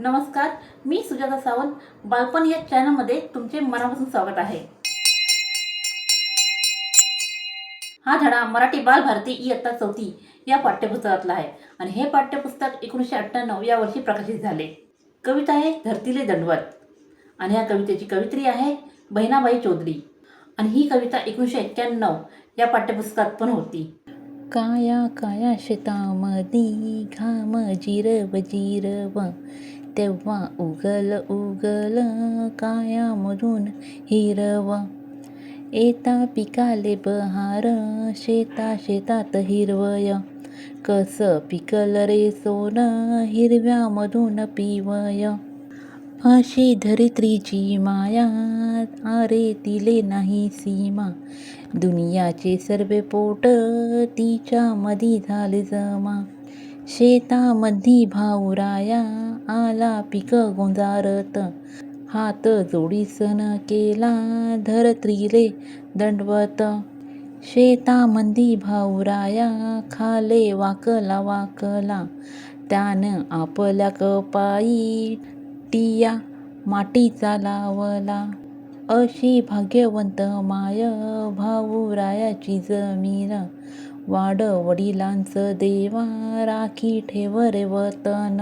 नमस्कार मी सुजाता सावंत बालपण या चॅनलमध्ये तुमचे मनापासून स्वागत आहे. हा धडा मराठी बालभारती इयत्ता चौथी या पाठ्यपुस्तकातला आहे आणि हे पाठ्यपुस्तक एकोणीसशे अठ्ठ्याण्णव या वर्षी प्रकाशित झाले. कविता आहे धरतीले दंडवत आणि या कवितेची कवित्री आहे बहिणाबाई चौधरी आणि ही कविता एकोणीसशे एक्क्याण्णव या पाठ्यपुस्तकात पण होती. काया काया शेतामदी घाम जिरव जिरव तेव्हा उगल उगल कायामधून हिरवा. येता पिकाले बहार शेता शेतात हिरवय. कस पिकल रे सोन हिरव्यामधून पिवय. अशी धरित्रीची माया अरे तिले नाही सीमा. दुनियाचे सर्व पोट तिच्या मधी झाले जमा. शेतामंदी भाऊराया आला पिक गोंजारत. हात जोडीसन केला धरत्रीले दंडवत. शेतामंदी भाऊराया खाले वाकला वाकला. त्यानं आपल्या कपाई टिया माटीचा लावला. अशी भाग्यवंत माय भाऊरायाची जमीन. वाड वडिलांचं देवा राखी ठेव रे वतन